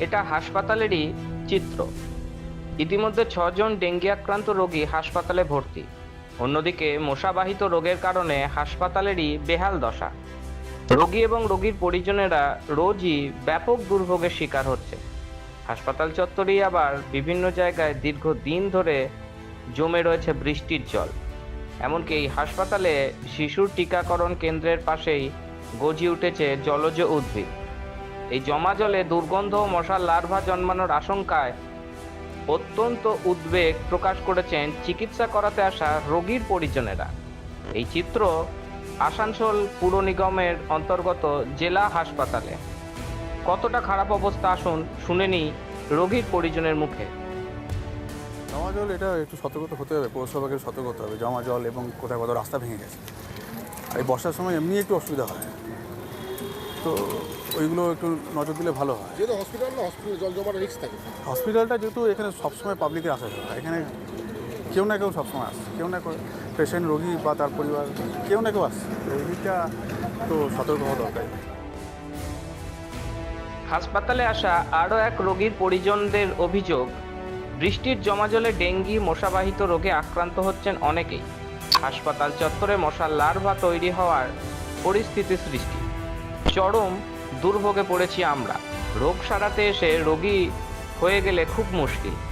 এটা হাসপাতালেরই চিত্র। ইতিমধ্যে ছজন ডেঙ্গি আক্রান্ত রোগী হাসপাতালে ভর্তি। অন্যদিকে মশাবাহিত রোগের কারণে হাসপাতালেরই বেহাল দশা। রোগী এবং রোগীর পরিজনেরা রোজই ব্যাপক দুর্ভোগের শিকার হচ্ছে। হাসপাতাল চত্বরেই আবার বিভিন্ন জায়গায় দীর্ঘদিন ধরে জমে রয়েছে বৃষ্টির জল। এমনকি এই হাসপাতালে শিশুর টিকাকরণ কেন্দ্রের পাশেই গজিয়ে উঠেছে জলজ উদ্ভিদ। এই জমা জলে দুর্গন্ধ মশার লার্ভা জন্মানোর আশঙ্কায় অত্যন্ত উদ্বেগ প্রকাশ করেছেন চিকিৎসা করাতে আসা রোগীর পরিজনেরা। এই চিত্র আসানসোল পুর নিগমের অন্তর্গত জেলা হাসপাতালে। কতটা খারাপ অবস্থা আসুন শুনে নিই রোগীর পরিজনের মুখে। জমা জল এটা একটু সতর্কতা হতে হবে পৌরসভাকে সতর্ক হতে হবে। জমা জল এবং কোথায় কোথাও রাস্তা ভেঙে গেছে। আর এই বর্ষার সময় এমনি একটু অসুবিধা হয়। তো ওইগুলো একটু নজর দিলে ভালো হয়। যেহেতু হসপিটাল না হসপিটাল জল জমার রিস্ক থাকে। হসপিটালটা যেহেতু এখানে সবসময় পাবলিকের আসা। যাওয়া এখানে কেউ না কেউ সবসময় আসছে কেউ না কেউ পেশেন্ট রোগী বা তার পরিবার কেউ না কেউ আসছে এই দিকটা তো সতর্ক হওয়া দরকার। হাসপাতালে আসা আরও এক রোগীর পরিজনদের অভিযোগ বৃষ্টির জমা জলে ডেঙ্গি মশাবাহিত রোগে আক্রান্ত হচ্ছেন অনেকেই। হাসপাতাল চত্বরে মশার লার্ভা তৈরি হওয়ার পরিস্থিতি সৃষ্টি। চরম দুর্ভোগে পড়েছি আমরা। রোগ সারাতে এসে রোগী হয়ে গেলে খুব মুশকিল।